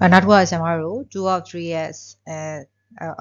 အဲနောက်တစ်ခုကကျွန်တော်တို့2 of 3s အဲ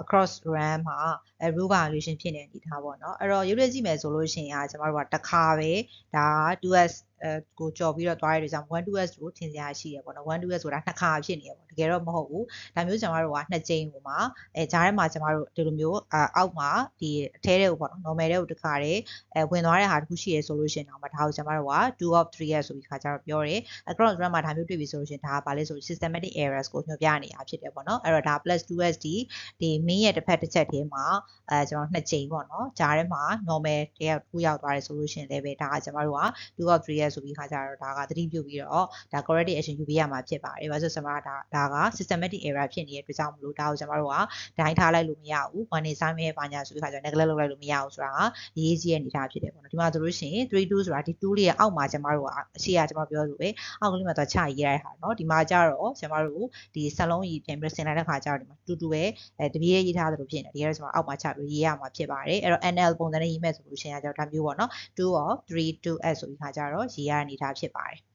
across ram မှာအဲ row violation ဖြစ်နေအနေထားပေါ့เนาะအဲ့တော့ရုပ်ရည်ကြည့်မယ်ဆိုလို့ရှိရင်ကကျွန်တော်တို့ကတစ်ခါပဲဒါ 2s အဲကိုကြော်ပြီးတော့သွားရတဲ့ကြောင့် 1-2s ကိုထင်စရာရှိရပေါ့နော် 1-2s ဆိုတာနှစ်ခါဖြစ်နေရပေါ့တကယ်တော့မဟုတ်ဘူးဒါမျိုးကျွန်တော်တို့ကနှစ်ကြိမ်ဟိုမှာအဲဂျားထဲမှာကျွန်တော်တို့ဒီလိုမျိုးအောက်မှာဒီအထဲတဲ့ကိုပေါ့နော် normal တဲ့ကိုတစ်ခါတည်းအဲဝင်သွားတဲ့ဟာတစ်ခုရှိရဆိုလို့ရှိရင်တော့ဒါကိုကျွန်တော်တို့က2 of 3s ဆိုပြီးခါကျတော့ပြောတယ် across run မှာဒါမျိုးတွေ့ပြီဆိုလို့ရှိရင်ဒါကဘာလဲဆို systematic errors ကိုညွှန်ပြနေတာဖြစ်တယ်ပေါ့နော်အဲ့တော့ဒါ plus 2s ဒီဒီ main ရဲ့တစ်ဖက်တစ်ချက်တည်းမှာအဲကျွန်တော်နှစ်ကြိမ်ပေါ့နော်ဂျားထဲမှာ normal တယောက်ခုရောက်သွားတယ်ဆိုလို့ရှိရင်လည်းပဲဒါကကျွန်တော်တို့က2 of 3s ဆိုပြီးခါကျတော့ဒါကသတိပြုပြီးတော့ဒါ corrective action ယူပေးရမှာဖြစ်ပါတယ်။ဘာလို့ဆိုတော့ကျွန်တော်ဒါဒါက systematic error ဖြစ်နေတဲ့အတွက်ကြောင့်မလို့ဒါကိုကျွန်တော်တို့ကဒိုင်းထားလိုက်လို့မရဘူး။ one assignment ရဲ့ဘာညာဆိုပြီးခါကျတော့ neglect လုပ်လိုက်လို့မရဘူးဆိုတာကအရေးကြီးတဲ့အနေအထားဖြစ်တယ်ပေါ့နော်။ဒီမှာဆိုလို့ရှိရင်32ဆိုတာဒီ2လေးရဲ့အောက်မှာကျွန်တော်တို့ကအရှိရကျွန်တော်ပြောလို့ပဲအောက်ကလေးမှာတော့ချရေးရတဲ့ဟာနော်။ဒီမှာကျတော့ကျွန်တော်တို့ဒီစလုံးကြီးပြန်ပြီးဆင်လိုက်တဲ့ခါကျတော့ဒီမှာတူတူပဲအဲတပြေးရေးထားသလိုဖြစ်နေတယ်။ဒီကတော့ကျွန်တော်အောက်မှာချပြီးရေးရမှာဖြစ်ပါတယ်။အဲ့တော့ NL ပုံစံနဲ့ရေးမဲ့ဆိုလို့ရှိရင်ကျွန်တော်ဒါမျိုးပေါ့နော်။2 of 3 2s ဆိုပြီးခါကျတော့ရေးရတဲ့အနေအထားဖြစ်ပါတယ်။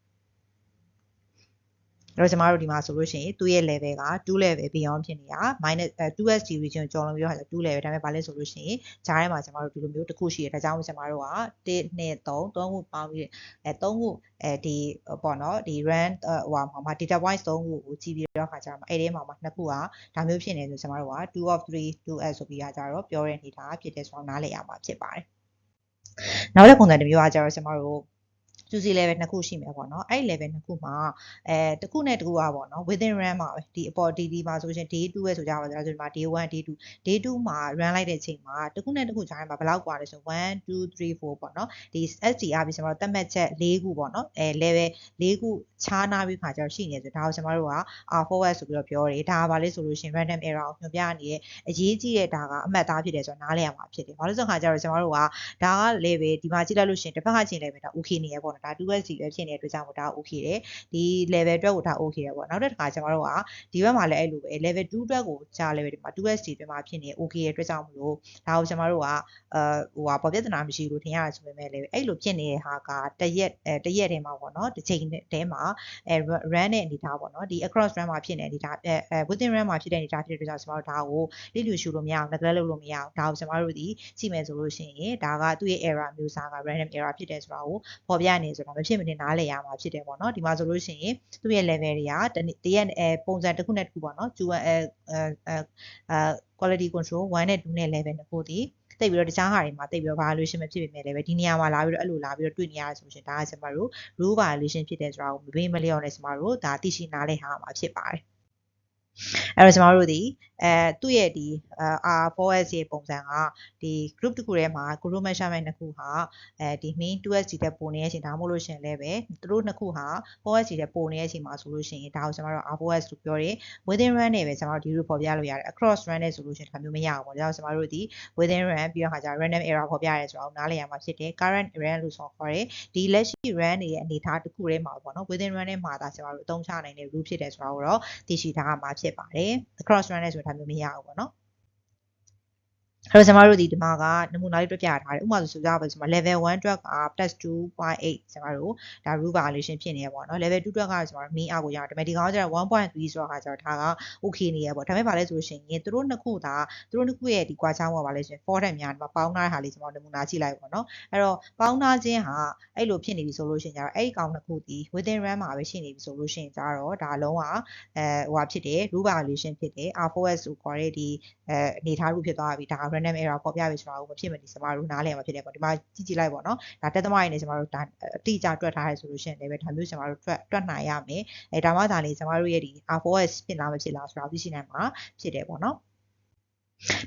အဲ့တော့ကျမတို့ဒီမှာဆိုလို့ရှိရင်သူ့ရဲ့ level က2 level beyond ဖြစ်နေတာ minus 2sd region ကျော်လုံးပြီးတော့2 level ဒါပေမဲ့ဘာလဲဆိုလို့ရှိရင်ဂျားထဲမှာကျမတို့ဒီလိုမျိုးတစ်ခုရှိတယ်ဒါကြောင့်ကျမတို့က1 2 3 3ခုပေါင်းပြီးအဲ3ခုအဲဒီပေါ့နော်ဒီ run ဟိုမှာ data points 3ခုကိုကြည့်ပြီးတော့ခါကျတော့အဲ့ဒီမှာမှာနှစ်ခုကဒါမျိုးဖြစ်နေဆိုကျမတို့က2 of 3 2s ဆိုပြီးတော့ကြတော့ပြောတဲ့အနေထားဖြစ်တဲ့ဆိုတော့နားလည်ရမှာဖြစ်ပါတယ်နောက်တဲ့ပုံစံတစ်မျိုးကကြတော့ကျမတို့ juicy level နှစ်ခုရှိမယ်ပေါ့နော်အဲ့ level နှစ်ခုမှာအဲတစ်ခုနဲ့တစ်ခုอ่ะပေါ့နော် within ram မှာပဲဒီအပေါ် DD မှာဆိုရှင် day 2ပဲဆိုကြပါစို့ဆိုဒီမှာ day 1 day 2 day 2မှာ run လိုက်တဲ့ချိန်မှာတစ်ခုနဲ့တစ်ခုကြားထဲမှာဘယ်လောက်กว่าလဲဆို1 2 3 4ပေါ့နော်ဒီ SDR ပြီးကျွန်တော်တို့သတ်မှတ်ချက်၄ခုပေါ့နော်အဲ level ၄ခုခြားနာပြီးခါကျတော့ရှိနေဆိုဒါကိုကျွန်တော်တို့က R4S ဆိုပြီးတော့ပြောတယ်ဒါကဘာလဲဆိုလို့ရှင် random error ကိုညွှန်ပြနေရဲ့အရေးကြီးတဲ့ဒါကအမှတ်သားဖြစ်တယ်ဆိုတော့နားလည်ရမှာဖြစ်တယ်ဘာလို့ဆိုခါကျတော့ကျွန်တော်တို့ကဒါက level ဒီမှာကြည့်လိုက်လို့ရှင်တစ်ဖက်ကချိန် level ဒါ okay နေရပေါ့ နော်ဒါ 2SC ပဲဖြစ်နေတဲ့အတွက်ကြောင့်ဒါ okay တယ်ဒီ level အတွက်ကိုဒါ okay တယ်ပေါ့နောက်တစ်ခါကျွန်တော်တို့ကဒီဘက်မှာလည်းအဲ့လိုပဲ level 2အတွက်ကိုကြာ level ဒီမှာ 2SC အတွင်းမှာဖြစ်နေ okay ရဲ့အတွက်ကြောင့်မလို့ဒါကိုကျွန်တော်တို့ကအဲဟိုဟာပေါ်ပြဿနာမရှိဘူးထင်ရတယ်ဆိုပေမဲ့လည်းအဲ့လိုဖြစ်နေတဲ့ဟာကတရက်အဲတရက်တည်းမှာပေါ့နော်တစ်ချိန်တည်းမှာအဲ run တဲ့အနေထားပေါ့နော်ဒီ across run မှာဖြစ်နေအနေထားအဲ within run မှာဖြစ်တဲ့အနေထားဖြစ်တဲ့အတွက်ကြောင့်ကျွန်တော်တို့ဒါကိုလိလူရှုလို့မရအောင် neglect လုပ်လို့မရအောင်ဒါကိုကျွန်တော်တို့ဒီကြည့်မယ်ဆိုလို့ရှိရင်ဒါကသူ့ရဲ့ error မျိုးစားက random error ဖြစ်တယ်ဆိုတာကိုပေါ်ပြနေဆိုတာမဖြစ်မနေနားလည်ရမှာဖြစ်တယ်ပေါ့နော်ဒီမှာဆိုလို့ရှိရင်သူ့ရဲ့ level တွေကတရက်အဲပုံစံတစ်ခုနဲ့တစ်ခုပေါ့နော် Q1 အဲအဲ quality control 1နဲ့2နဲ့ level နှစ်ခုဒီတိတ်ပြီးတော့တခြားဟာတွေမှာတိတ်ပြီးတော့ violation မဖြစ်ပေမဲ့လည်းပဲဒီနေရာမှာလာပြီးတော့အဲ့လိုလာပြီးတော့တွေ့နေရတယ်ဆိုရှင်ဒါကကျွန်တော်တို့ rule violation ဖြစ်တယ်ဆိုတာကိုမပေးမလျော့နဲ့ကျွန်တော်တို့ဒါသိရှိနားလည်ဟာမှာဖြစ်ပါတယ် အဲ့တော့ကျွန်တော်တို့ဒီအဲသူ့ရဲ့ဒီ R4S ရဲ့ပုံစံကဒီ group တစ်ခုထဲမှာ group measurement နှစ်ခုဟာအဲဒီ mean 2SG တက်ပိုနေတဲ့အချိန်ဒါမှမဟုတ်လို့ရှင်လည်းပဲသူတို့နှစ်ခုဟာ 4SG တက်ပိုနေတဲ့အချိန်မှာဆိုလို့ရှိရင်ဒါကိုကျွန်တော်တို့ R4S လို့ပြောတယ် within run နဲ့ပဲကျွန်တော်တို့ဒီလိုပေါ်ပြလို့ရတယ် across run နဲ့ဆိုလို့ရှင်ဒါမျိုးမရအောင်ပေါ့ဒါကြောင့်ကျွန်တော်တို့ဒီ within run ပြီးတော့ခါကျ random error ပေါ်ပြရဲဆိုတော့နားလည်ရမှာဖြစ်တယ် current run လို့ဆိုခေါ်တယ်ဒီလက်ရှိ run ရဲ့အနေအထားတစ်ခုထဲမှာပေါ့နော် within run နဲ့မှာဒါကျွန်တော်တို့အသုံးချနိုင်တဲ့ rule ဖြစ်တယ်ဆိုတာကိုတော့သိရှိထားမှာဖြစ်ပါတယ် across run နဲ့ဆိုတာမျိုးမရဘူးပေါ့နော် အဲ့တော့ကျွန်တော်တို့ဒီဒီမှာကနမူနာလေးတွေ့ပြထားတယ်ဥပမာဆိုဆိုကြပါစို့ကျွန်မ level 1အတွက်က +2.8 ကျွန်တော်တို့ဒါ root violation ဖြစ်နေရပေါ့နော် level 2အတွက်ကကျွန်တော် mean အောက်ကိုရအောင်ဒါပေမဲ့ဒီကောင်ကကျတော့1.3ဆိုတော့ခါကျတော့ဒါက okay နေရပေါ့ဒါပေမဲ့ဗာလဲဆိုလို့ရှိရင်သူတို့နှစ်ခုသာသူတို့နှစ်ခုရဲ့ဒီကွာခြားမှုကဗာလဲဆိုရင်4တက်များဒီမှာပေါင်းထားတဲ့ဟာလေးကျွန်တော်နမူနာကြည့်လိုက်ပေါ့နော်အဲ့တော့ပေါင်းထားခြင်းဟာအဲ့လိုဖြစ်နေပြီဆိုလို့ရှိရင်ကျတော့အဲ့ဒီကောင်နှစ်ခုဒီ within RAM မှာပဲရှိနေပြီဆိုလို့ရှိရင်ကျတော့ဒါလုံးဝအဲဟိုဟာဖြစ်တယ် root violation ဖြစ်တယ် R4S ကိုခေါ်တဲ့ဒီအဲအနေထား root ဖြစ်သွားပြီဒါ random error ပေါ်ပြပြီဆိုတာကိုမဖြစ်မနေကျမတို့နားလည်မှာဖြစ်တယ်ပေါ့ဒီမှာကြည့်ကြည့်လိုက်ပေါ့နော်ဒါတက်သမားရင်းနဲ့ကျမတို့ဒါအတိအကျတွက်ထားရဲဆိုလို့ရှိရင်လည်းပဲဒါမျိုးကျမတို့တွက်တွက်နိုင်ရမယ်အဲဒါမှသာလေကျမတို့ရဲ့ဒီ R4S ဖြစ်လားမဖြစ်လားဆိုတာသိရှိနိုင်မှာဖြစ်တယ်ပေါ့နော်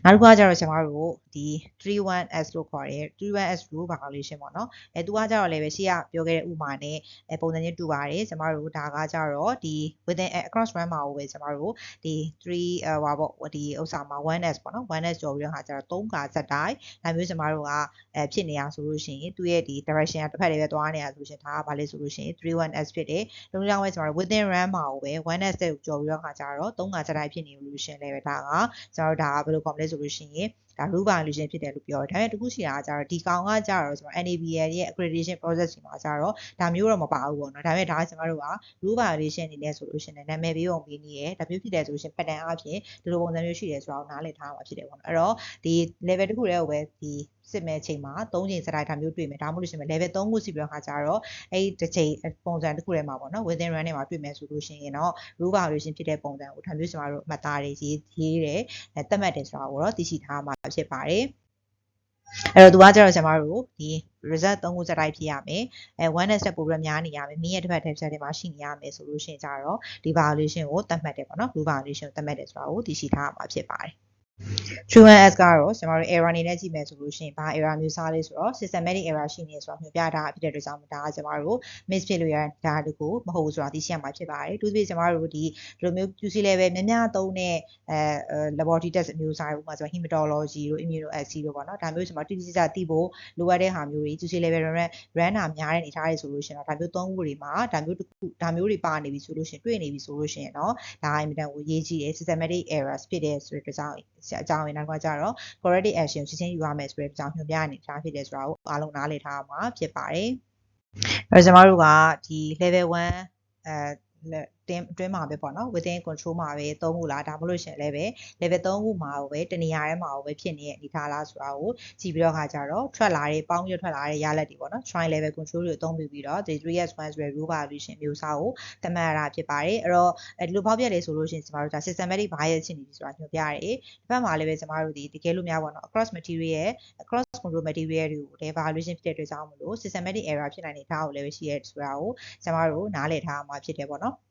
နောက်တစ်ခုကကျတော့ကျွန်တော်တို့ဒီ 31s လို့ခေါ်တယ် 31s rule violation ပေါ့နော်အဲသူကကျတော့လည်းပဲရှေ့ကပြောခဲ့တဲ့ဥပမာနဲ့အဲပုံစံချင်းတူပါတယ်ကျွန်တော်တို့ဒါကကျတော့ဒီ within across run မှာကိုပဲကျွန်တော်တို့ဒီ3ဟိုပါပေါ့ဒီဥစ္စာမှာ 1s ပေါ့နော် 1s ကျော်ပြီးတော့ဟာကျတော့3ကစက်တိုင်းဒါမျိုးကျွန်တော်တို့ကအဲဖြစ်နေအောင်ဆိုလို့ရှိရင်သူ့ရဲ့ဒီ direction ကတစ်ဖက်တည်းပဲသွားနေရဆိုလို့ရှိရင်ဒါကဘာလဲဆိုလို့ရှိရင် 31s ဖြစ်တယ်လုံးလုံးပဲကျွန်တော်တို့ within run မှာကိုပဲ 1s ကိုကျော်ပြီးတော့ဟာကျတော့3ကစက်တိုင်းဖြစ်နေလို့ရှိရင်လည်းပဲဒါကကျွန်တော်တို့ဒါကဘယ်လိုခေါ်မလဲဆိုလို့ရှိရင် ဒါ rule violation ဖြစ်တယ်လို့ပြောတယ်ဒါပေမဲ့တခုရှိတာကကျတော့ဒီကောင်ကကျတော့ကျွန်တော် NABL ရဲ့ accreditation process ဒီမှာကျတော့ဒါမျိုးတော့မပါဘူးပေါ့နော်ဒါပေမဲ့ဒါကကျွန်တော်တို့က rule violation အနေနဲ့ဆိုလို့ရှိရင်နာမည်ပေးပုံပေးနေရဒါမျိုးဖြစ်တယ်ဆိုလို့ရှိရင် pattern အဖြစ်ဒီလိုပုံစံမျိုးရှိတယ်ဆိုတော့နားလည်ထားမှာဖြစ်တယ်ပေါ့နော်အဲ့တော့ဒီ level တစ်ခုတည်းကိုပဲဒီစစ်မဲ့ချိန်မှာ၃ချိန်စတိုင်းဒါမျိုးတွေ့မယ်ဒါမှမဟုတ်လို့ရှိရင် level 3ခုစီပြီးတော့ခါကြတော့အဲ့ဒီတစ်ချိန်ပုံစံတစ်ခုထဲမှာပေါ့နော် within run ထဲမှာတွေ့မယ်ဆိုလို့ရှိရင်တော့ rule violation ဖြစ်တဲ့ပုံစံကိုဒါမျိုးကျွန်တော်တို့မှတ်သားတွေရေးရေးတယ်အဲသတ်မှတ်တယ်ဆိုတာကိုတော့သိရှိထားမှာဖြစ်ပါတယ်အဲ့တော့သူကကျတော့ကျွန်တော်တို့ဒီ result 3ခုစတိုင်းဖြစ်ရမယ်အဲ one step ပိုပြီးများနေရမယ်မင်းရဲ့တစ်ဖက်တစ်ချက်တွေမှာရှိနေရမယ်ဆိုလို့ရှိရင်ကျတော့ဒီ violation ကိုသတ်မှတ်တယ်ပေါ့နော် rule violation ကိုသတ်မှတ်တယ်ဆိုတာကိုသိရှိထားမှာဖြစ်ပါတယ် True S ကတော့ကျွန်တော်တို့ error အနေနဲ့ကြည့်မယ်ဆိုလို့ရှိရင်ဘာ error မျိုးစားလဲဆိုတော့ systematic error ရှိနေဆိုတာမျိုးပြတာဖြစ်တဲ့အတွက်ကြောင့်ဒါကကျွန်တော်တို့ miss ဖြစ်လို့ရဒါတကူမဟုတ်ဘူးဆိုတာသိရှိရမှာဖြစ်ပါတယ်။သူတို့ကျွန်တော်တို့ဒီဒီလိုမျိုး QC level များများသုံးတဲ့အဲ laboratory test အမျိုးအစားတွေဥပမာဆို hematology တို့ immunoassay တို့ပေါ့နော်ဒါမျိုးကျွန်တော်တိတိကျကျသိဖို့လိုအပ်တဲ့ဟာမျိုးတွေ QC level run run တာများတဲ့အနေအထားတွေဆိုလို့ရှိရင်တော့ဒါမျိုးသုံးခုတွေမှာဒါမျိုးတစ်ခုဒါမျိုးတွေပါနေပြီဆိုလို့ရှိရင်တွေ့နေပြီဆိုလို့ရှိရင်တော့ဒါအင်မတန်ကိုရေးကြည့်တယ် systematic errors ဖြစ်တဲ့ဆိုတဲ့အတွက်ကြောင့်အကြောင်းရင်းနောက်ကကြတော့ corrective action ချက်ချင်းယူရမယ်ဆိုတဲ့အကြောင်းညွှန်ပြအနေထားဖြစ်တယ်ဆိုတာကိုအားလုံးနားလည်ထားမှာဖြစ်ပါတယ်။အဲကျွန်တော်တို့ကဒီ level 1အဲ တင်းအတွင်းမှာပဲပေါ့နော် within control မှာပဲသုံးခုလားဒါမှမဟုတ်ရှင်လည်းပဲ level 3ခုမှာပဲတနေရာထဲမှာပဲဖြစ်နေတဲ့အနေထားလားဆိုတာကိုကြည့်ပြီးတော့ခါကြတော့ထွက်လာတဲ့ပေါင်းရထွက်လာတဲ့ရလဒ်တွေပေါ့နော် try level control တွေအသုံးပြုပြီးတော့ the 3s1 ဆိုတဲ့ rule violation မျိုးစားကိုသတ်မှတ်ရတာဖြစ်ပါတယ်အဲ့တော့ဒီလိုဖောက်ပြတယ်ဆိုလို့ရှိရင်ကျမတို့ဒါ systematic bias ဖြစ်နေပြီဆိုတာညွှန်ပြရတယ်ဒီဘက်မှာလည်းပဲကျမတို့ဒီတကယ်လို့များပေါ့နော် across material across control material တွေကိုလည်း violation ဖြစ်တဲ့အတွက်ကြောင့်မလို့ systematic error ဖြစ်နိုင်တဲ့ဒါကိုလည်းရှိရဲဆိုတာကိုကျမတို့နားလည်ထားမှာဖြစ်တယ်ပေါ့နော်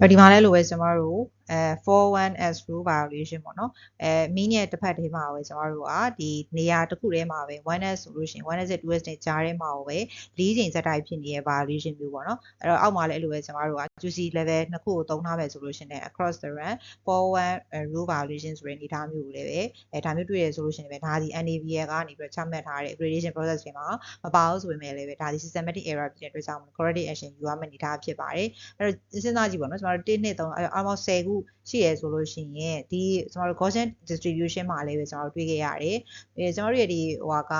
အဲ့ဒီမှာလည်းလိုပဲကျမတို့ အဲ 41s rule violation ပေါ့နော်အဲ mean ရဲ့တစ်ဖက်ထဲမှာပဲကျမတို့ကဒီနေရာတစ်ခုထဲမှာပဲ 1s ဆိုလို့ရှိရင် 1s နဲ့ 2s နဲ့ကြားထဲမှာပဲ၄ချိန်စက်တိုက်ဖြစ်နေတဲ့ violation မျိုးပေါ့နော်အဲ့တော့အောက်မှာလည်းအဲ့လိုပဲကျမတို့က juicy level နှစ်ခုကိုသုံးထားမယ်ဆိုလို့ရှိရင် across the run 41 rule violation ဆိုတဲ့အနေအထားမျိုးကိုလည်းပဲအဲဒါမျိုးတွေ့ရဆိုလို့ရှိရင်ပဲဒါဒီ NAVL ကနေပြီးတော့ချမှတ်ထားတဲ့ gradation process တွေမှာမပါဘူးဆိုပေမဲ့လည်းပဲဒါဒီ systematic error ဖြစ်တဲ့အတွက်ကြောင့် corrective action ယူရမယ့်အနေအထားဖြစ်ပါတယ်အဲ့တော့စဉ်းစားကြည့်ပါနော်ကျမတို့1 2 3 almost 10ခုရှိရဲဆိုလို့ရှိရင်ဒီကျွန်တော်တို့ Gaussian distribution မှာလည်းပဲကျွန်တော်တို့တွေ့ခဲ့ရတယ်အဲကျွန်တော်တို့ရဲ့ဒီဟိုဟာက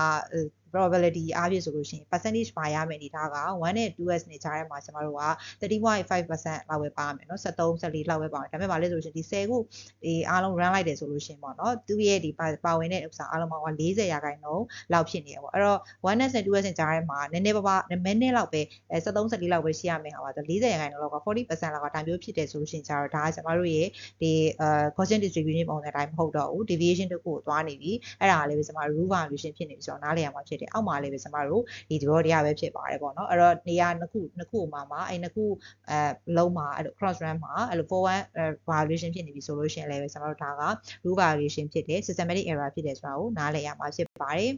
probability အားဖြင့်ဆိုလို့ရှိရင် percentage ပါရမယ့်အနေထားက1နဲ့ 2s နဲ့ကြားထဲမှာကျွန်တော်တို့က30.5%လောက်ပဲပါမယ်เนาะ73 74လောက်ပဲပါမယ်ဒါပေမဲ့ဗာလဲဆိုလို့ရှိရင်ဒီ10ခုဒီအားလုံး run လိုက်တယ်ဆိုလို့ရှိရင်ပေါ့เนาะသူ့ရဲ့ဒီပါဝင်တဲ့ဥစ္စာအားလုံးပေါင်းက40ရာခိုင်နှုန်းလောက်ဖြစ်နေရပေါ့အဲ့တော့ 1s နဲ့ 2s နဲ့ကြားထဲမှာနည်းနည်းပါးပါးမိနစ်လောက်ပဲ73 74လောက်ပဲရှိရမယ်ဟာပါဆို40ရာခိုင်နှုန်းလောက်က40%လောက်ကဒါမျိုးဖြစ်တယ်ဆိုလို့ရှိရင်ကျတော့ဒါကကျွန်တော်တို့ရဲ့ဒီအာ Gaussian distribution ပုံစံတိုင်းမဟုတ်တော့ဘူး deviation တစ်ခုကိုသွားနေပြီအဲ့ဒါကလည်းပဲကျွန်တော် rule valuation ဖြစ်နေပြီဆိုတော့နားလည်ရမှာဖြစ် ်တယ်အောက်မှာလည်းပဲကျွန်တော်တို့ဒီ draw တရားပဲဖြစ်ပါတယ်ပေါ့နော်အဲ့တော့နေရာနှစ်ခုနှစ်ခုမှာမှာအဲ့နှစ်ခုအဲလုံးမှာအဲ့လို cross run မှာအဲ့လို forward valuation ဖြစ်နေပြီဆိုလို့ရှိရင်လည်းပဲကျွန်တော်တို့ဒါက rule valuation ဖြစ်တယ် systematic error ဖြစ်တယ်ဆိုတာကိုနားလည်ရမှာဖြစ်ပါတယ်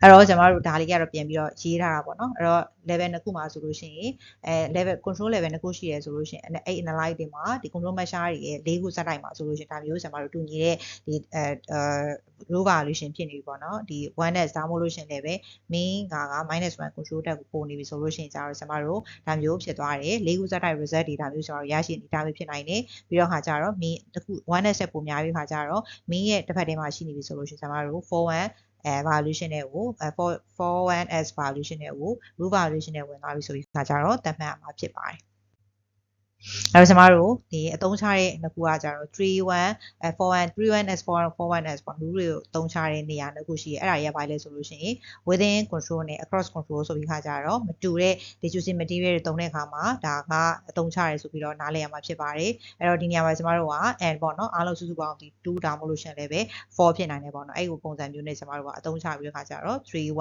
အဲ့တော့ကျွန်တော်တို့ဒါလေးကတော့ပြန်ပြီးတော့ရေးထားတာပေါ့နော်အဲ့တော့ level နှစ်ခုမှာဆိုလို့ရှိရင်အဲ level control level နှစ်ခုရှိရဲဆိုလို့ရှိရင်အဲ့ analyze တွေမှာဒီ control measure တွေရဲ့၄ခုစတိုက်မှာဆိုလို့ရှိရင်ဒါမျိုးကျွန်တော်တို့တူညီတဲ့ဒီအဲ row valuation ဖြစ်နေပြီပေါ့နော်ဒီ 1s ဒါမှမဟုတ်လို့ရှိရင်လည်းပဲ main ကက -1 control tab ကိုပို့နေပြီဆိုလို့ရှိရင်ကျတော့ကျွန်တော်တို့ဒါမျိုးဖြစ်သွားတယ်၄ခုစတိုက် result တွေဒါမျိုးကျွန်တော်ရရှိနေတာမျိုးဖြစ်နိုင်တယ်ပြီးတော့ခါကျတော့ main တစ်ခု 1s ဆက်ပိုများပြီးခါကျတော့ main ရဲ့တစ်ဖက်ထဲမှာရှိနေပြီဆိုလို့ရှိရင်ကျွန်တော်တို့41 အဲ valuation တွေကို 41s valuation တွေကို root valuation နဲ့ဝင်သွားပြီဆိုပြီးခါကြတော့တတ်မှတ်ရမှာဖြစ်ပါတယ် အဲ့တော့ကျမတို့ဒီအသုံးချတဲ့နှစ်ခုကကြတော့31 41 31s 41s ပေါ့လူတွေကိုအသုံးချတဲ့နေရာနှစ်ခုရှိရဲအဲ့ဒါရပါလဲဆိုလို့ရှိရင် within control နဲ့ across control ဆိုပြီးခါကြတော့မတူတဲ့ diffusion material တွေသုံးတဲ့အခါမှာဒါကအသုံးချရဲဆိုပြီးတော့နားလည်ရမှာဖြစ်ပါတယ်အဲ့တော့ဒီနေရာမှာကျမတို့က and ပေါ့နော်အားလုံးစုစုပေါင်းဒီ2ဒါမှမဟုတ်လို့ရှင်လည်းပဲ4ဖြစ်နိုင်တယ်ပေါ့နော်အဲ့ဒီပုံစံမျိုးနဲ့ကျမတို့ကအသုံးချပြီးခါကြတော့31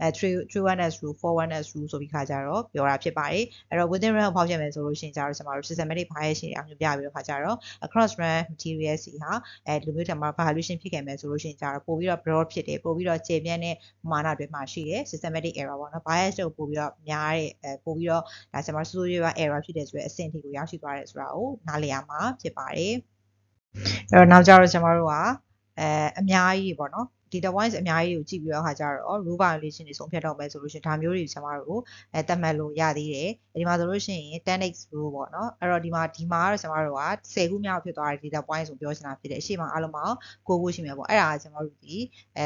အဲ 31s rule 41s rule ဆိုပြီးခါကြတော့ပြောတာဖြစ်ပါတယ်အဲ့တော့ within range ကိုဖောက်ချက်မယ်ဆိုလို့ရှင်ကြတော့ကျမတို့ systematic bias တွေအောင်ပြပြီးတော့ခါကြတော့ across run material စီဟာအဲဒီလိုမျိုးတမှာ valuation ဖြစ်ခဲ့မယ်ဆိုလို့ရှိရင်ကြတော့ပို့ပြီးတော့ broad ဖြစ်တယ်ပို့ပြီးတော့ကျေပြန့်တဲ့မာနတွေမှာရှိတယ် systematic error ပေါ့နော် bias တို့ပို့ပြီးတော့များတဲ့အဲပို့ပြီးတော့ဒါကျွန်တော်ဆိုးရွား error ဖြစ်တယ်ဆိုတဲ့အဆင့်ထိကိုရောက်ရှိသွားတယ်ဆိုတာကိုနားလည်ရမှာဖြစ်ပါတယ်အဲ့တော့နောက်ကြတော့ကျွန်တော်တို့ကအဲအများကြီးပေါ့နော် data points အများကြီးကိုကြည့်ပြီးတော့ခါကြတော့ rule violation တွေဆုံးဖြတ်တော့မယ်ဆိုလို့ရှိရင်ဒါမျိုးတွေကျွန်တော်တို့အဲတတ်မှတ်လို့ရသေးတယ်ဒီမှာဆိုလို့ရှိရင် 10x rule ပေါ့နော်အဲ့တော့ဒီမှာဒီမှာကတော့ကျွန်တော်တို့က10ခုမြောက်ဖြစ်သွားတဲ့ data point ဆိုပြောချင်တာဖြစ်တယ်အရှိမအားလုံးပေါင်း9ခုရှိမယ်ပေါ့အဲ့ဒါကကျွန်တော်တို့ဒီအဲ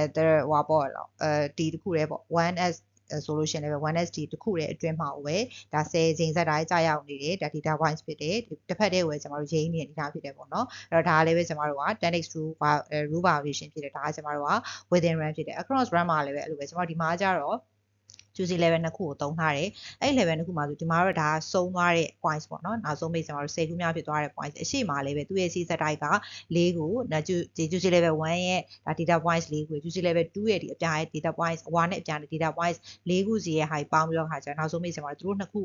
ဟိုပေါ့အဲဒီတစ်ခုတည်းပေါ့ 1s ဆိုလို့ရှိရင်လည်း 1SD တစ်ခုတည်းအတွင်းမှာပဲဒါ10ချိန်ဆက်တိုင်းကြာရောက်နေတယ်ဒါ data points ဖြစ်တယ်တစ်ဖက်တည်းကိုပဲကျွန်တော်တို့ရေးနေတဲ့အနေအထားဖြစ်တယ်ပေါ့နော်အဲ့တော့ဒါလည်းပဲကျွန်တော်တို့က 10x rule rule violation ဖြစ်တယ်ဒါကကျွန်တော်တို့က within run ဖြစ်တယ် across run မှာလည်းပဲအဲ့လိုပဲကျွန်တော်ဒီမှာကြတော့ juicy level နှစ်ခုကိုသုံးထားတယ်အဲ့ level နှစ်ခုမှာဆိုဒီမှာတော့ဒါဆုံးသွားတဲ့ points ပေါ့နော်နောက်ဆုံးပိတ်ကျွန်တော်တို့10ခုများဖြစ်သွားတဲ့ points အရှိမှာလည်းပဲသူ့ရဲ့ C set type က၄ခုဒီ juicy level 1ရဲ့ဒါ data points ၄ခု juicy level 2ရဲ့ဒီအပြားရဲ့ data points 1နဲ့အပြားနဲ့ data points ၄ခုစီရဲ့ high ပေါင်းပြီးတော့ခါကျနောက်ဆုံးပိတ်ကျွန်တော်တို့တို့နှစ်ခု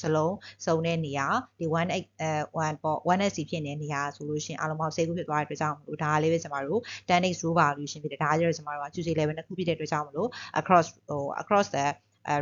စလုံးစုံတဲ့နေရာဒီ18အဲ1ပေါ့ 1SC ဖြစ်နေတဲ့နေရာဆိုလို့ရှိရင်အလုံးပေါင်း10ခုဖြစ်သွားတဲ့အတွက်ကြောင့်မလို့ဒါလေးပဲကျွန်တော်တို့ 10x row valuation ဖြစ်တယ်ဒါကြတော့ကျွန်တော်တို့က choose level နှစ်ခုဖြစ်တဲ့အတွက်ကြောင့်မလို့ across ဟို across the အဲ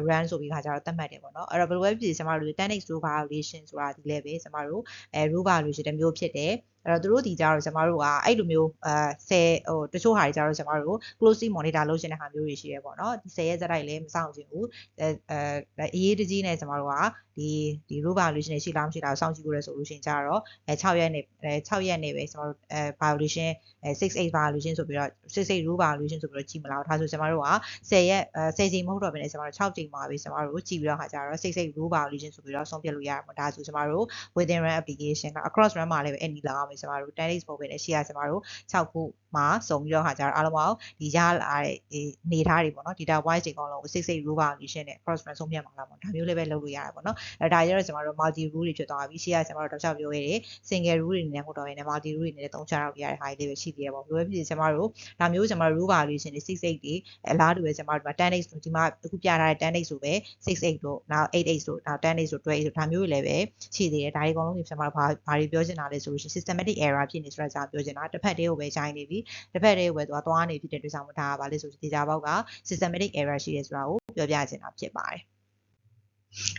run ဆိုပြီးခါကျတော့သတ်မှတ်တယ်ပေါ့နော်အဲ့တော့ဘယ်လိုပဲဖြစ်ကျွန်တော်တို့ 10x row valuation ဆိုတာဒီလည်းပဲကျွန်တော်တို့အဲ row valuation တစ်မျိုးဖြစ်တယ် အဲ့တော့သူတို့ဒီကြတော့ကျွန်တော်တို့ကအဲ့လိုမျိုးအဲ10ဟိုတချို့ဟာတွေကြတော့ကျွန်တော်တို့ closely monitor လုပ်ရှင်တဲ့ဟာမျိုးတွေရှိရဲပေါ့နော်ဒီ10ရက်ဇက်တိုက်လည်းမဆောင်ချင်ဘူးအဲအဲအရေးတကြီးနဲ့ကျွန်တော်တို့ကဒီဒီ row violation တွေရှိလားမရှိလားစောင့်ကြည့်ဖို့ရဆိုလို့ရှင်ကြတော့အဲ6ရက်နေအဲ6ရက်နေပဲကျွန်တော်တို့အဲ violation အဲ68 violation ဆိုပြီးတော့68 row violation ဆိုပြီးတော့ကြည့်မလားဒါဆိုကျွန်တော်တို့က10ရက်အဲ10ချိန်မဟုတ်တော့ဘဲနဲ့ကျွန်တော်တို့6ချိန်မှာပဲကျွန်တော်တို့ကြည့်ပြီးတော့ခါကြတော့68 row violation ဆိုပြီးတော့ဆုံးဖြတ်လို့ရတယ်ပေါ့ဒါဆိုကျွန်တော်တို့ within run application က across run မှာလည်းပဲအဲ့ဒီလာအောင်ကျွန်တော်တို့10 days ပုံပဲနဲ့ရှိရကျွန်တော်တို့6ခုမှာစုံပြီးတော့ခါကြတော့အားလုံးပေါင်းဒီရလာတဲ့နေထားတွေပေါ့နော် data wise တွေအကုန်လုံးကို68 row valuation နဲ့ cross run ဆုံးဖြတ်မှာလားပေါ့ဒါမျိုးလေးပဲလုပ်လို့ရတယ်ပေါ့နော်အဲဒါကြတော့ကျွန်တော်တို့ multi rule တွေဖြစ်သွားပြီရှိရကျွန်တော်တို့တော့ချက်ပြောခဲ့တယ် single rule တွေနဲ့ဟိုတော့ရင် multi rule တွေနဲ့သုံးချတော့ရတဲ့ဟာလေးပဲရှိသေးတယ်ပေါ့ဘယ်လိုပဲဖြစ်ကျွန်တော်တို့ဒါမျိုးကျွန်တော်တို့ rule valuation တွေ68တွေအလားတူပဲကျွန်တော်တို့ဒီမှာ 10x ဒီမှာအခုပြထားတဲ့ 10x ဆိုပဲ68တို့နောက် 8x တို့နောက် 10x တို့ 12x တို့ဒါမျိုးတွေလည်းပဲရှိသေးတယ်ဒါတွေအကုန်လုံးဒီကျွန်တော်တို့ဘာဘာတွေပြောချင်တာလဲဆိုလို့ရှိရင် systematic error ဖြစ်နေဆိုတော့ကြာပြောချင်တာတစ်ဖက်တည်းကိုပဲခြိုင်းနေပြီတစ်ဖက်တည်းကိုပဲသူကသွားနေဖြစ်တဲ့အတွက်ကြောင့်ဒါကဘာလဲဆိုဒီ data ဘောက်က systematic error ရှိတယ်ဆိုတာကိုပြောပြချင်တာဖြစ်ပါတယ်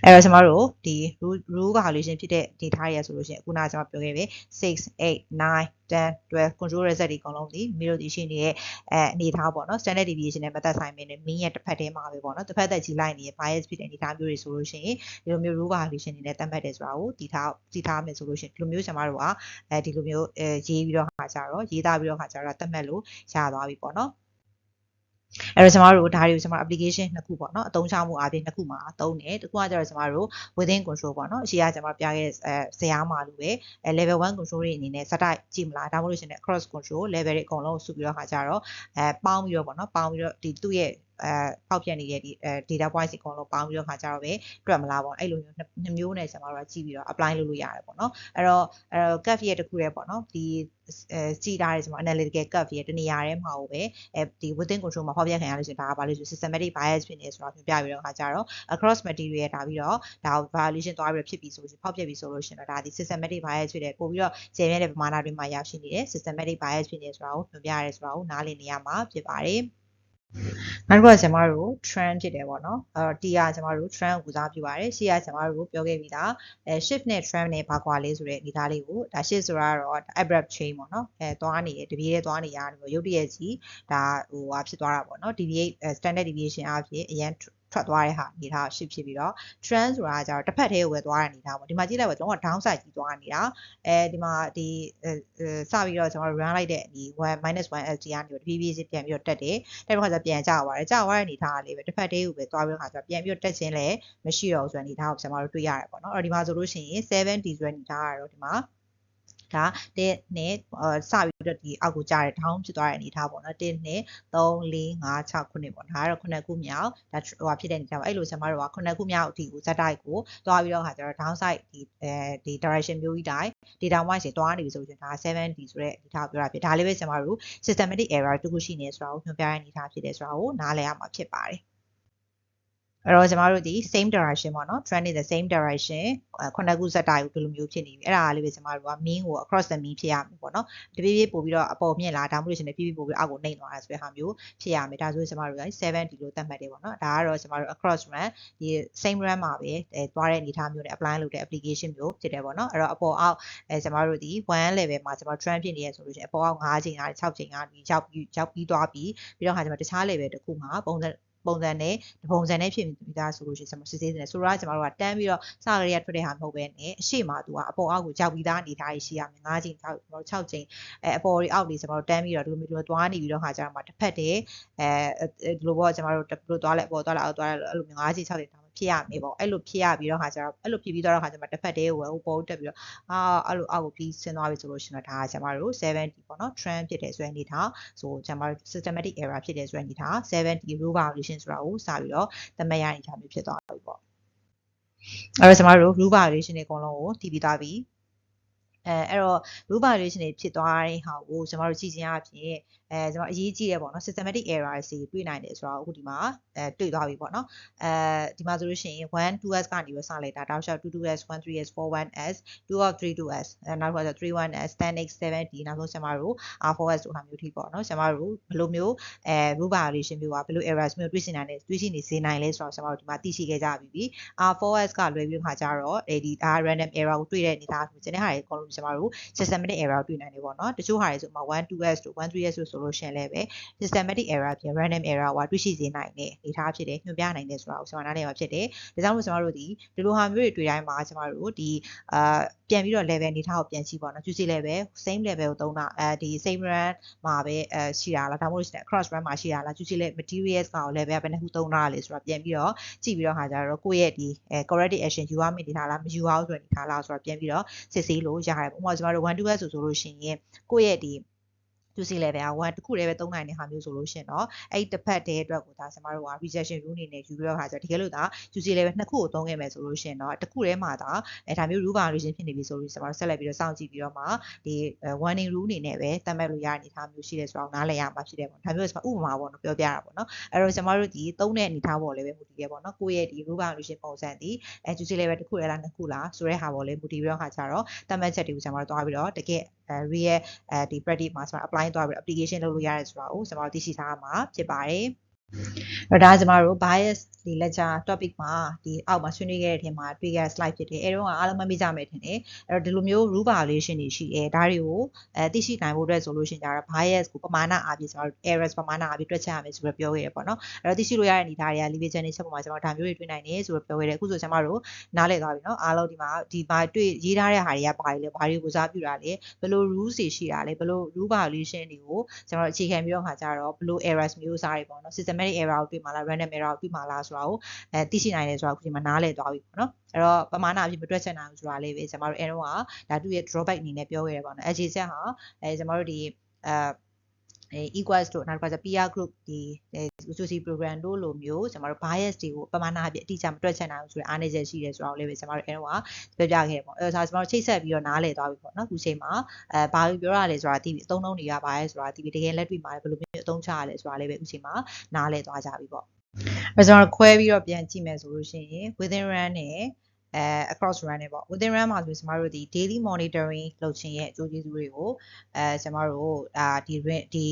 အဲ့တော့ကျွန်တော်တို့ဒီ rule valuation ဖြစ်တဲ့ data တွေဆိုလို့ရှိရင်ခုနကကျွန်တော်ပြောခဲ့ပြီ6 8 9 10 12 control result တွေအကုန်လုံးဒီမိတို့ဒီရှိနေတဲ့အဲအနေထားပေါ့နော် standard deviation နဲ့မသက်ဆိုင်မင်းနဲ့ mean ရဲ့တစ်ဖက်တည်းမှာပဲပေါ့နော်တစ်ဖက်သက်ကြီးလိုက်နေတဲ့ bias ဖြစ်တဲ့အနေထားမျိုးတွေဆိုလို့ရှိရင်ဒီလိုမျိုး rule valuation တွေနဲ့သတ်မှတ်တယ်ဆိုတာကိုဒီထားဒီထားမယ်ဆိုလို့ရှိရင်ဒီလိုမျိုးကျွန်တော်တို့ကအဲဒီလိုမျိုးအဲရေးပြီးတော့ခါကြတော့ရေးသားပြီးတော့ခါကြတော့သတ်မှတ်လို့ရသွားပြီပေါ့နော် အဲ့တော့ကျမတို့ဒါတွေကိုကျမ application နှစ်ခုပေါ့နော်အသုံးချမှုအပြင်နှစ်ခုမှာသုံးတယ်တစ်ခုကကျတော့ကျမတို့ within control ပေါ့နော်အရှိကကျမပြခဲ့အဲဇယားမှာလို့ပဲအဲ level 1 control တွေအနေနဲ့စတိုက်ကြည့်မလားဒါမှမဟုတ်ရှင် cross control level တွေအကုန်လုံးစုပြီးတော့ခါကြတော့အဲပေါင်းပြီးတော့ပေါ့နော်ပေါင်းပြီးတော့ဒီသူ့ရဲ့ အဲပေါက်ပြက်နေတဲ့ဒီအဲ data points တွေအကုန်လုံးပေါင်းပြီးတော့ခါကြတော့ပဲတွေ့မလားပေါ့အဲ့လိုမျိုးနှစ်မျိုးနဲ့ကျွန်တော်တို့ကကြည့်ပြီးတော့ apply လုပ်လို့ရတယ်ပေါ့နော်အဲ့တော့အဲ့တော့ curve ရဲ့တစ်ခုတည်းပေါ့နော်ဒီအဲကြည့်ထားတယ်ကျွန်တော် analytical curve ရဲ့တနေရာထဲမှာပဲအဲဒီ within control မှာဖောက်ပြခံရလို့ရှိရင်ဒါကဘာလို့ဆို systematic bias ဖြစ်နေဆိုတာပြပြပြီးတော့ခါကြတော့ across material ဒါပြီးတော့ဒါ violation သွားပြီးတော့ဖြစ်ပြီးဆိုရင်ဖောက်ပြပြီးဆိုလို့ရှိရင်တော့ဒါဒီ systematic bias ဖြစ်တယ်ပို့ပြီးတော့ကျေမြဲတဲ့ပမာဏတွေမှာရရှိနေတယ် systematic bias ဖြစ်နေဆိုတာကိုပြပြရဲဆိုတာကိုနားလည်နေရမှာဖြစ်ပါတယ် နောက်တစ်ခုကကျွန်မတို့ trend ဖြစ်တယ်ပေါ့နော်အဲ့တော့ T ကကျွန်မတို့ trend ကိုစားပြုပါတယ် C ကကျွန်မတို့ပြောခဲ့ပြီးသားအဲ shift နဲ့ trend နဲ့ဘာကွာလဲဆိုတဲ့အနေအထားလေးကိုဒါ shift ဆိုတာကတော့ abrupt change ပေါ့နော်အဲသွားနေတယ်တပြေးတဲ့သွားနေရတယ်ရုပ်တရက်ကြီးဒါဟိုဟာဖြစ်သွားတာပေါ့နော် deviate standard deviation အဖြစ်အရင် ထွက်သွားတဲ့ဟာအနေထားရှိဖြစ်ပြီးတော့ trend ဆိုတာကကျတော့တစ်ဖက်တည်းကိုပဲသွားတဲ့အနေထားပေါ့ဒီမှာကြည့်လိုက်ပါတော့ down side ကြီးသွားနေတာအဲဒီမှာဒီစပြီးတော့ကျွန်တော် run လိုက်တဲ့ဒီ1 1 LT ကနေတဖြည်းဖြည်းချင်းပြန်ပြီးတော့တက်တယ်တက်ပြီးခါကျပြန်ကျသွားတယ်ကျသွားတဲ့အနေထားကလေးပဲတစ်ဖက်တည်းကိုပဲသွားပြီးခါကျပြန်ပြီးတော့တက်ခြင်းလည်းမရှိတော့ဘူးဆိုတဲ့အနေထားကိုကျွန်တော်တို့တွေ့ရတယ်ပေါ့နော်အဲ့ဒီမှာဆိုလို့ရှိရင် 7 D ဆိုတဲ့အနေထားကတော့ဒီမှာ ဒါ1နဲ့စပြီးတော့ဒီအောက်ကိုကြားတယ် down ဖြစ်သွားတဲ့အနေထားပေါ့နော်1 2 3 4 5 6 9ပေါ့ဒါကတော့9ခုမြောက်ဒါဟိုဖြစ်တဲ့အနေထားပေါ့အဲ့လိုကျွန်မတို့က9ခုမြောက်အထိကိုဇက်တိုက်ကိုသွားပြီးတော့ခါကျတော့ down side ဒီအဲဒီ direction မျိုးကြီးတိုင်း data wise တွေသွားနေပြီဆိုရင်ဒါ 7D ဆိုတဲ့အနေထားပြောတာဖြစ်ဒါလေးပဲကျွန်မတို့ systematic error တခုရှိနေဆိုတာကိုညွှန်ပြရတဲ့အနေထားဖြစ်တယ်ဆိုတာကိုနားလည်ရမှာဖြစ်ပါတယ် အဲ့တော့ကျမတို့ဒီ same direction ပေါ့နော် trend in the same direction ခုနှစ်ခုစက်တာကိုဒီလိုမျိုးဖြစ်နေပြီအဲ့ဒါလေးပဲကျမတို့က mean ကို across the mean ဖြစ်ရမယ်ပေါ့နော်တပြေးပြေးပို့ပြီးတော့အပေါ်မြင့်လာဒါမှမဟုတ်ရှင်လည်းပြေးပြေးပို့ပြီးအောက်ကိုနှိမ့်သွားတာဆိုတဲ့ဟာမျိုးဖြစ်ရမယ်ဒါဆိုကျမတို့က70လို့သတ်မှတ်တယ်ပေါ့နော်ဒါကတော့ကျမတို့ across run ဒီ same run မှာပဲအဲသွားတဲ့အနေအထားမျိုးနဲ့ apply လုပ်တဲ့ application မျိုးဖြစ်တယ်ပေါ့နော်အဲ့တော့အပေါ်အောက်အဲကျမတို့ဒီ1 level မှာကျမတို့ trend ဖြစ်နေရဆိုလို့ရှိရင်အပေါ်အောက်5ချိန်ကနေ6ချိန်ကနေရောက်ပြီးရောက်ပြီးသွားပြီးပြီးတော့ဟာကျမတခြား level တစ်ခုမှာပုံစံ ပုံစံနဲ့ပုံစံနဲ့ဖြစ်ပြီးသားဆိုလို့ရှိရင်ကျွန်တော်စစ်ဆေးနေဆိုတော့ကျွန်တော်တို့ကတန်းပြီးတော့စကလေးကထွက်တဲ့ဟာမဟုတ်ပဲねအရှိမသူကအပေါ်အောက်ကိုကြောက်ပြီးသားအနေထားရှိရမယ်၅ချိန်6ကျွန်တော်6ချိန်အဲအပေါ်တွေအောက်တွေကျွန်တော်တို့တန်းပြီးတော့ဒီလိုမျိုးသွားနေပြီးတော့ခါကျတော့မှတစ်ဖက်တည်းအဲဒီလိုပေါ့ကျွန်တော်တို့ဒီလိုသွားလိုက်ပေါ်သွားလိုက်အောက်သွားလိုက်အဲ့လိုမျိုး၅ချိန်6ချိန် ဖြစ်ရမယ်ပေါ့အဲ့လိုဖြစ်ရပြီးတော့ခါကျတော့အဲ့လိုဖြစ်ပြီးတော့ခါကျမှတစ်ဖက်တည်းကိုဝယ်ပေါ်တက်ပြီးတော့အာအဲ့လိုအောက်ကိုပြီးဆင်းသွားပြီဆိုလို့ရှိရင်တော့ဒါကကျမတို့70ပေါ့နော် trend ဖြစ်တယ်ဆိုတဲ့အနေထားဆိုကျမတို့ systematic error ဖြစ်တယ်ဆိုတဲ့အနေထား70 row violation ဆိုတာကိုစပြီးတော့သတ်မှတ်ရအနေထားမျိုးဖြစ်သွားပြီပေါ့အဲ့တော့ကျမတို့ row violation တွေအကုန်လုံးကိုတည်ပြီးသွားပြီ အဲအဲ့တော့ root violation တွေဖြစ်သွားတဲ့ဟာကိုကျွန်တော်တို့ကြည့်ခြင်းအပြင်အဲကျွန်တော်အရေးကြီးတယ်ပေါ့နော် systematic errors တွေတွေ့နိုင်တယ်ဆိုတော့အခုဒီမှာအဲတွေ့သွားပြီပေါ့နော်အဲဒီမှာဆိုလို့ရှိရင်1 2s ကနေပြီးစလိုက်တာတောက်လျှောက်2 2s 1 3s 4 1s 2 of 3 2s အဲနောက်တစ်ခါကျ3 1s 10x 70နောက်ဆုံးကျွန်တော်တို့ r4s တို့ဟာမျိုးထိပေါ့နော်ကျွန်တော်တို့ဘယ်လိုမျိုးအဲ root violation မျိုးကဘယ်လို errors မျိုးတွေ့ရှိနိုင်လဲတွေ့ရှိနေစေနိုင်လဲဆိုတော့ကျွန်တော်တို့ဒီမှာသိရှိခဲ့ကြပြီပြီ r4s ကလွယ်ပြီးခါကျတော့အဲဒီ random error ကိုတွေ့တဲ့အနေထားဆိုကျန်တဲ့ဟာတွေအကုန်လုံးကျွန်တော်တို့ systematic error တွေ့နိုင်တယ်ပေါ့နော်တချို့ဟာတွေဆိုမှ 1 2s တို့1 3s တို့ဆိုလို့ရှင်လည်းပဲ systematic error ပြင် random error ကတွေ့ရှိစေနိုင်တဲ့အနေအထားဖြစ်တယ်ညွှန်ပြနိုင်တယ်ဆိုတာကိုကျွန်တော်နားလည်မှာဖြစ်တယ်ဒါကြောင့်မို့ကျွန်တော်တို့ဒီဒီလိုဟာမျိုးတွေတွေ့တိုင်းမှာကျွန်တော်တို့ဒီအာ ပြန်ပြီးတော့ level အနေထားကိုပြန်ကြည့်ပေါ့နော် QC level same level ကိုသုံးတာအဲဒီ same run မှာပဲအဲရှိတာလားဒါမှမဟုတ် cross run မှာရှိတာလား QC materials က level ပဲနှစ်ခုသုံးတာလေဆိုတာပြန်ပြီးတော့ကြည့်ပြီးတော့ခါကြတော့ကိုယ့်ရဲ့ဒီ corrective action ယူရမယ့်အနေထားလားမယူအောင်ဆိုတဲ့အနေထားလားဆိုတာပြန်ပြီးတော့စစ်ဆေးလို့ရတယ်ပေါ့ဥပမာကျွန်တော်တို့1 2 s ဆိုဆိုလို့ရှိရင်ကိုယ့်ရဲ့ဒီ QC level က1တစ်ခုတည်းပဲသုံးနိုင်တဲ့ဟာမျိုးဆိုလို့ရှင်တော့အဲ့တစ်ဖက်တည်းအတွက်ကိုဒါကျမတို့က rejection rule အနေနဲ့ယူပြီးတော့ခါကျတကယ်လို့ဒါ QC level နှစ်ခုကိုသုံးခဲ့မယ်ဆိုလို့ရှင်တော့တစ်ခုတည်းမှာဒါအဲဒါမျိုး rule violation ဖြစ်နေပြီဆိုပြီးကျမတို့ဆက်လက်ပြီးတော့စောင့်ကြည့်ပြီးတော့မှဒီ warning rule အနေနဲ့ပဲသတ်မှတ်လို့ရတဲ့အနေအထားမျိုးရှိတယ်ဆိုတော့နားလည်ရမှာဖြစ်တယ်ပေါ့ဒါမျိုးဆိုဥပမာပေါ့နော်ပြောပြတာပေါ့နော်အဲ့တော့ကျမတို့ဒီသုံးတဲ့အနေအထားပေါ်လည်းပဲမူတည်ရပေါ့နော်ကိုယ့်ရဲ့ဒီ rule violation ပုံစံဒီအဲ QC level တစ်ခုတည်းလားနှစ်ခုလားဆိုတဲ့ဟာပေါ်လည်းမူတည်ပြီးတော့ခါကျတော့သတ်မှတ်ချက်တွေကိုကျမတို့သွားပြီးတော့တကယ်အဲ real အဲဒီ practice မှာဆိုတော့ apply သွားပြီး application လုပ်လို့ရတယ်ဆိုတာကိုကျွန်တော်သိရှိထားမှာဖြစ်ပါတယ် အဲ့ဒါကျမတို့ bias ဒီ lecture topic မှာဒီအောက်မှာဆွေးနွေးခဲ့တဲ့အထင်မှာတွေ့ခဲ့ slide ဖြစ်တယ်အဲတော့အားလုံးမမေ့ကြမယ်ထင်တယ်အဲ့တော့ဒီလိုမျိုး rule violation တွေရှိတယ်ဒါတွေကိုအဲသိရှိနိုင်ဖို့အတွက်ဆိုလို့ရှိရင်ဒါတော့ bias ကိုပမာဏအပြင်ကျွန်တော်တို့ errors ပမာဏအပြင်တွက်ချက်ရမယ်ဆိုပြီးပြောခဲ့ရပေါ့နော်အဲ့တော့သိရှိလို့ရတဲ့အနေအထားတွေက leverage နဲ့ချက်ပေါ်မှာကျွန်တော်ဒါမျိုးတွေတွေ့နိုင်တယ်ဆိုပြီးပြောခဲ့တယ်အခုဆိုကျွန်တော်တို့နားလည်သွားပြီနော်အားလုံးဒီမှာဒီမှာတွေ့ရေးထားတဲ့ဟာတွေကဘာတွေလဲဘာတွေကိုစားပြတာလဲဘယ်လို rules တွေရှိတာလဲဘယ်လို rule violation တွေကိုကျွန်တော်အခြေခံပြီးတော့ခါကြတော့ဘယ်လို errors မျိုးစားတွေပေါ့နော် systematic error ကိုတွေ့မှာလား random error ကိုတွေ့မှာလားဆိုတာကိုအဲသိရှိနိုင်တယ်ဆိုတာအခုဒီမှာနားလည်သွားပြီပေါ့နော်အဲ့တော့ပမာဏအဖြစ်မတွက်ချက်နိုင်ဘူးဆိုတာလေးပဲကျွန်တော်တို့အဲတော့ကဒါသူ့ရဲ့ drawback အနေနဲ့ပြောခဲ့ရပါတော့။ edge set ဟာအဲကျွန်တော်တို့ဒီအဲအဲ equals တို့နောက်တစ်ခါကျ peer group ဒီ UC program တို့လိုမျိုးကျွန်တော်တို့ bias တွေကိုပမာဏအပြည့်အတိအကျမတွက်ချက်နိုင်ဘူးဆိုတဲ့အားနည်းချက်ရှိတယ်ဆိုတော့လည်းပဲကျွန်တော်တို့အဲတော့ကပြောပြခဲ့ပေါ့အဲဒါဆိုကျွန်တော်တို့ချိတ်ဆက်ပြီးတော့နားလည်သွားပြီပေါ့နော်အခုချိန်မှာအဲဘာပြောရလဲဆိုတာဒီအသုံးလုံးတွေကဘာလဲဆိုတာဒီတကယ်လက်တွေ့မှာဘယ်လိုမျိုးအသုံးချရလဲဆိုတာလည်းပဲအခုချိန်မှာနားလည်သွားကြပြီပေါ့အဲကျွန်တော်ခွဲပြီးတော့ပြန်ကြည့်မယ်ဆိုလို့ရှိရင် within run နဲ့ အဲ across run နဲ့ပေါ့ within run မှာဆိုကျွန်တော်တို့ဒီ daily monitoring လုပ်ခြင်းရဲ့အကျိုးကျေးဇူးတွေကိုအဲကျွန်တော်တို့အာဒီ ဒီ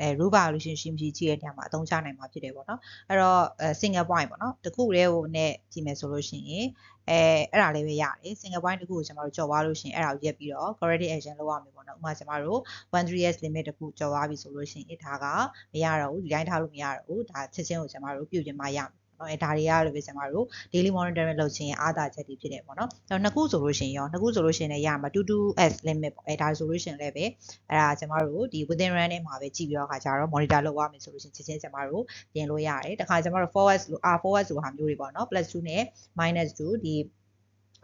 အဲ root violation ရှိမရှိကြည့်ရတဲ့နေရာမှာအသုံးချနိုင်မှာဖြစ်တယ်ပေါ့နော်အဲ့တော့ single point ပေါ့နော်တခုတည်းကိုနဲ့ကြည့်မယ်ဆိုလို့ရှိရင်အဲအဲ့ဒါလေးပဲရတယ် single point တခုကိုကျွန်တော်တို့ကြော်သွားလို့ရှိရင်အဲ့ဒါကိုရက်ပြီးတော့ corrective action လုပ်ရမယ်ပေါ့နော်ဥပမာကျွန်တော်တို့ 13s limit တခုကြော်သွားပြီဆိုလို့ရှိရင်ဒါကမရတော့ဘူးဒီတိုင်းထားလို့မရတော့ဘူးဒါချက်ချင်းကိုကျွန်တော်တို့ပြုပြင်မှရမယ် နော်အဲဒါတွေကလည်းပဲကျွန်တော်တို့ daily monitoring လုပ်ခြင်းအားသာချက်တွေဖြစ်တယ်ပေါ့နော်အဲတော့နှစ်ခုဆိုလို့ရှိရင်ရောနှစ်ခုဆိုလို့ရှိရင်လည်းရမှာ 22s limit ပေါ့အဲဒါဆိုလို့ရှိရင်လည်းပဲအဲဒါကျွန်တော်တို့ဒီ within run ထဲမှာပဲကြည့်ပြီးတော့ခါကြတော့ monitor လုပ်ရမယ်ဆိုလို့ရှိရင်ချက်ချင်းကျွန်တော်တို့ပြင်လို့ရတယ်တခါကျွန်တော်တို့ forward လို့ r forward ဆိုဟာမျိုးတွေပေါ့နော် plus 2နဲ့ minus 2ဒီ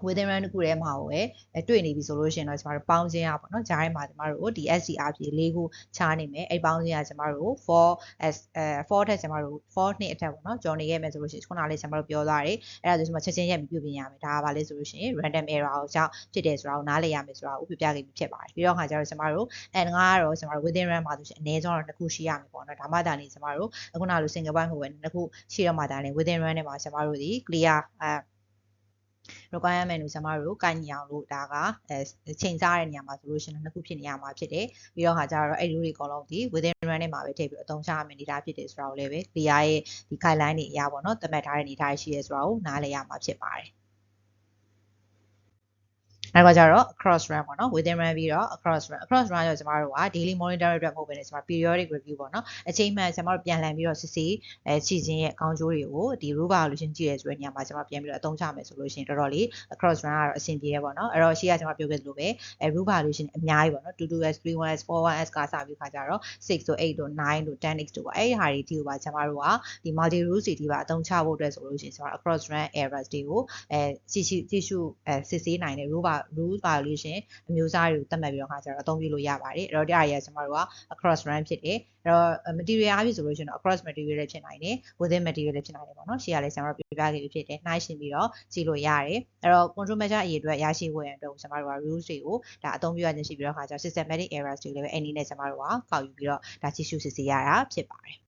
within run တစ်ခုထဲမှာကိုပဲအဲတွေ့နေပြီဆိုလို့ရှိရင်တော့ကျမတို့ပေါင်းခြင်းရပါတော့ဂျားထဲမှာကျမတို့ဒီ SCR ပြေ၄ခုချားနေမယ်အဲ့ပေါင်းခြင်းကကျမတို့ 4 s အဲ4ထက်ကျမတို့4နှစ်အထက်ပေါ့နော်ကြော်နေခဲ့မယ်ဆိုလို့ရှိရင်ခုနလေးကျမတို့ပြောသွားတယ်အဲ့ဒါဆိုကျမချက်ချင်းရက်ပြီးပြုပြင်ရမယ်ဒါကဘာလဲဆိုလို့ရှိရင် random error ကိုကြောင့်ဖြစ်တယ်ဆိုတာကိုနားလည်ရမယ်ဆိုတာကိုပြပြခဲ့ပြီးဖြစ်ပါတယ်ပြီးတော့ခါကျတော့ကျမတို့ and ငါကတော့ကျမတို့ within run မှာဆိုရှင်အနည်းဆုံးတော့တစ်ခုရှိရမယ်ပေါ့နော်ဒါမှဒါနေကျမတို့အခုနလို single point ကိုပဲတစ်ခုရှိတော့မှဒါနေ within run နဲ့မှာကျမတို့ဒီ clear အဲ requirement ကိုကျွန်မတို့ကိုင်ညီအောင်လို့ဒါကအဲချိန်စားတဲ့နေရာမှာဆိုလို့ရှိရင်နှစ်ခုဖြစ်နေရမှာဖြစ်တယ်ပြီးတော့ခါကျတော့အဲ့ဒီတွေအကုန်လုံးဒီ within run နဲ့မှာပဲထည့်ပြီးအသုံးချရမယ့်နေတာဖြစ်တယ်ဆိုတာကိုလည်းပဲ clear ရဲ့ဒီ guideline တွေအရာပေါ့နော်သတ်မှတ်ထားတဲ့နေထားရှိရဲဆိုတာကိုနားလည်ရမှာဖြစ်ပါတယ် နောက်ကကြတော့ across run ပေါ့နော် within run ပြီးတော့ across run across run ရောကျမတို့က daily monitor အတွက်မဟုတ်ဘဲနဲ့ကျမ periodic review ပေါ့နော်အချိန်မှန်ကျမတို့ပြန်လှန်ပြီးတော့စစ်စစ်အဲချီခြင်းရဲ့အကောင်းကျိုးတွေကိုဒီ root evaluation ကြည့်ရဲဆိုတဲ့နေရာမှာကျမပြန်ပြီးတော့အသုံးချမယ်ဆိုလို့ရှိရင်တော်တော်လေး across run ကတော့အဆင်ပြေရပေါ့နော်အဲ့တော့ရှေ့ကကျမပြောခဲ့သလိုပဲအဲ root evaluation အများကြီးပေါ့နော် 22s 31s 41s ကစပြီးခါကြတော့6တို့8တို့9တို့ 10x တို့ပေါ့အဲ့ဒီဟာတွေဒီကိုပါကျမတို့ကဒီ multi root စီဒီပါအသုံးချဖို့အတွက်ဆိုလို့ရှိရင်ကျမ across run errors တွေကိုအဲကြည့်ရှုကြည့်ရှုအဲစစ်ဆေးနိုင်တဲ့ root root evaluation အမျိုးအစားတွေကိုသတ်မှတ်ပြီးတော့ခါကျတော့အသုံးပြုလို့ရပါတယ်အဲ့တော့တရားရကျမတို့က across run ဖြစ်တယ်အဲ့တော့ material အဖြစ်ဆိုလို့ရှိရင်တော့ across material လည်းဖြစ်နိုင်တယ် within material လည်းဖြစ်နိုင်တယ်ပေါ့နော်ရှေ့ကလည်းကျမတို့ပြပြခဲ့ပြီးဖြစ်တယ်နှိုင်းရှင်းပြီးတော့ကြည့်လို့ရတယ်အဲ့တော့ control measure အရေးအတွက်ရရှိဖို့ရန်အတွက်ကျမတို့က rules တွေကိုဒါအသုံးပြုရခြင်းရှိပြီးတော့ခါကျ systematic errors တွေလည်းပဲအဲ့ဒီနဲ့ကျမတို့ကကောက်ယူပြီးတော့ဒါကြည့်ရှုစစ်ဆေးရတာဖြစ်ပါတယ်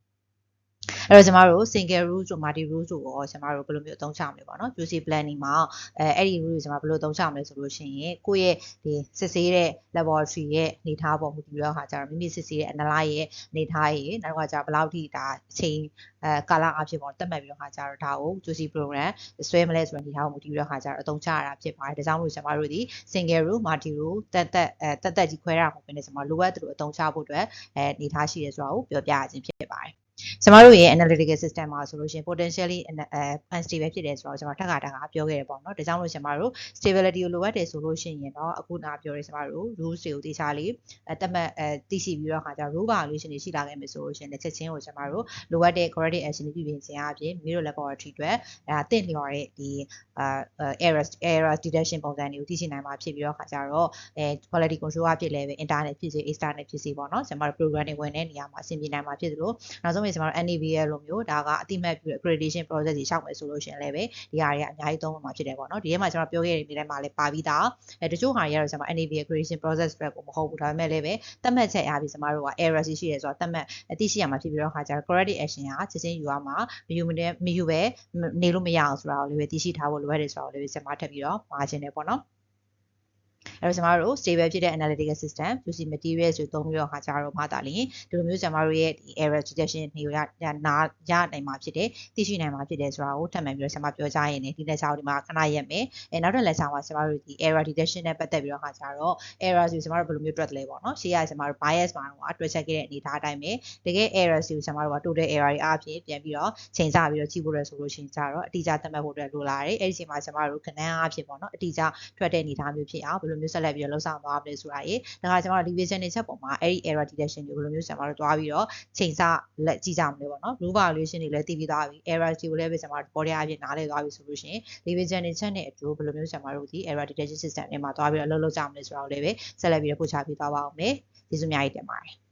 အဲ့တော့ကျမတို့ single root ဆို multi root ဆိုတော့ကျမတို့ဘယ်လိုမျိုးအသုံးချမလဲပေါ့နော် QC planning မှာအဲအဲ့ဒီ root ကိုကျမဘယ်လိုအသုံးချမလဲဆိုလို့ရှိရင်ကိုယ့်ရဲ့ဒီစစ်ဆေးတဲ့ laboratory ရဲ့အနေထားပေါ်မူတည်ပြီးတော့ဟာကျတော့မိမိစစ်ဆေးတဲ့ analyze ရဲ့အနေထားရဲ့နောက်ကကျဘယ်လောက်ထိဒါအချိန်အဲကာလအဖြစ်ပေါ့တက်မှတ်ပြီးတော့ဟာကျတော့ဒါကို QC program ဆွဲမလဲဆိုတဲ့အနေထားကိုမူတည်ပြီးတော့ဟာကျတော့အသုံးချရတာဖြစ်ပါတယ်ဒါကြောင့်မို့ကျမတို့ဒီ single root multi root တက်တက်အဲတက်တက်ကြီးခွဲရမှာဖြစ်နေကျမလိုအပ်သလိုအသုံးချဖို့အတွက်အဲအနေထားရှိရဲဆိုတာကိုပြောပြရခြင်းဖြစ်ပါတယ် ကျမတို့ရဲ့ analytical system မှာဆိုလို့ရှိရင် potentially unstable ဖြစ်တယ်ဆိုတော့ကျွန်တော်ထပ်ခါတခါပြောခဲ့ရပေါ့နော်ဒါကြောင့်မို့ကျမတို့ stability ကိုလိုအပ်တယ်ဆိုလို့ရှိရင်တော့အခုနာပြောရဲကျမတို့ rules တွေကိုတေချာလေးတတ်မှတ်အဲသိရှိပြီးတော့ခါကျ rule violation တွေရှိလာခဲ့မယ်ဆိုလို့ရှိရင်လက်ချက်ချင်းကိုကျမတို့လိုအပ်တဲ့ corrective action တွေပြုပြင်ခြင်းအပြင်မိတို့ laboratory အတွက်အဲတင့်လျော်တဲ့ဒီအာ error error detection ပုံစံတွေကိုသိရှိနိုင်မှာဖြစ်ပြီးတော့ခါကျတော့အဲ quality control အဖြစ်လည်းပဲ internet ဖြစ်စေ external ဖြစ်စေပေါ့နော်ကျမတို့ program တွေဝင်တဲ့နေရာမှာအဆင်ပြေနိုင်မှာဖြစ်သလိုနောက်ဆုံးကျွန်တော်တို့ NAVL လိုမျိုးဒါကအတိမတ်ပြုတဲ့ accreditation process ကြီးရှောက်မယ်ဆိုလို့ရှိရင်လည်းပဲဒီဟာတွေကအများကြီးသုံးမှာဖြစ်တယ်ပေါ့နော်ဒီထဲမှာကျွန်တော်ပြောခဲ့တဲ့နေရာမှာလည်းပါပြီးသားအဲတချို့ဟာတွေကတော့ကျွန်တော် NAVL accreditation process ပဲကိုမဟုတ်ဘူးဒါပေမဲ့လည်းပဲသတ်မှတ်ချက်အားဖြင့်ကျွန်တော်တို့က error ရှိရဲဆိုတော့သတ်မှတ်အသိရှိရမှာဖြစ်ပြီးတော့ခါကျတော့ corrective action ကချက်ချင်းယူရမှာမယူမနေမယူပဲနေလို့မရအောင်ဆိုတာကိုလည်းပဲသိရှိထားဖို့လိုအပ်တယ်ဆိုတာကိုလည်းကျွန်မထပ်ပြီးတော့မှာချင်တယ်ပေါ့နော် အဲ့တော့ကျမတို့ stable ဖြစ်တဲ့ analytical system UC materials ကိုသုံးပြီးတော့ခါကြတော့မှတာလင်းဒီလိုမျိုးကျမတို့ရဲ့ဒီ error detection တွေကိုရနာရနိုင်မှာဖြစ်တယ်သိရှိနိုင်မှာဖြစ်တယ်ဆိုတာကိုထပ်မံပြီးတော့ကျမပြောကြားရင်းနဲ့ဒီလက်ချောင်းဒီမှာခဏရက်မယ်အဲနောက်တစ်လက်ချောင်းမှာကျမတို့ဒီ error detection နဲ့ပတ်သက်ပြီးတော့ခါကြတော့ error ကိုကျမတို့ဘယ်လိုမျိုးတွက်လဲပေါ့နော်ရှေ့ကကျမတို့ bias မှာတော့တွက်ချက်ခဲ့တဲ့အနေအထားအတိုင်းပဲတကယ် error ကိုကျမတို့က total error တွေအပြင်ပြန်ပြီးတော့ချိန်ဆပြီးတော့ကြည့်ဖို့ရဆိုလို့ရှိရင်ကြတော့အတိအကျသတ်မှတ်ဖို့အတွက်လိုလာတယ်အဲ့ဒီအချိန်မှာကျမတို့ခဏန်းအဖြစ်ပေါ့နော်အတိအကျထွက်တဲ့အနေအထားမျိုးဖြစ်အောင်ဘယ်လိုမျိုးဆက်လက်ပြီးတော့လှုပ်ဆောင်သွားမလဲဆိုတာရေဒါကကျွန်တော်တို့ division တွေချက်ပုံမှာအဲ့ဒီ error detection ကိုဘယ်လိုမျိုးကျွန်တော်တို့တွားပြီးတော့ချိန်ဆလက်ကြည့်ကြမလဲပေါ့နော် rule violation တွေလည်းသိပြီးသွားပြီ error တွေကိုလည်းပဲကျွန်တော်တို့ body အပြင်နားလည်သွားပြီဆိုလို့ရှိရင် division တွေချက်နဲ့အတူဘယ်လိုမျိုးကျွန်တော်တို့ဒီ error detection system တွေမှာတွားပြီးတော့လှုပ်လှုပ်ကြမလဲဆိုတာကိုလည်းပဲဆက်လက်ပြီးတော့ပို့ချပေးသွားပါအောင်မယ်ကျေးဇူးအများကြီးတင်ပါတယ်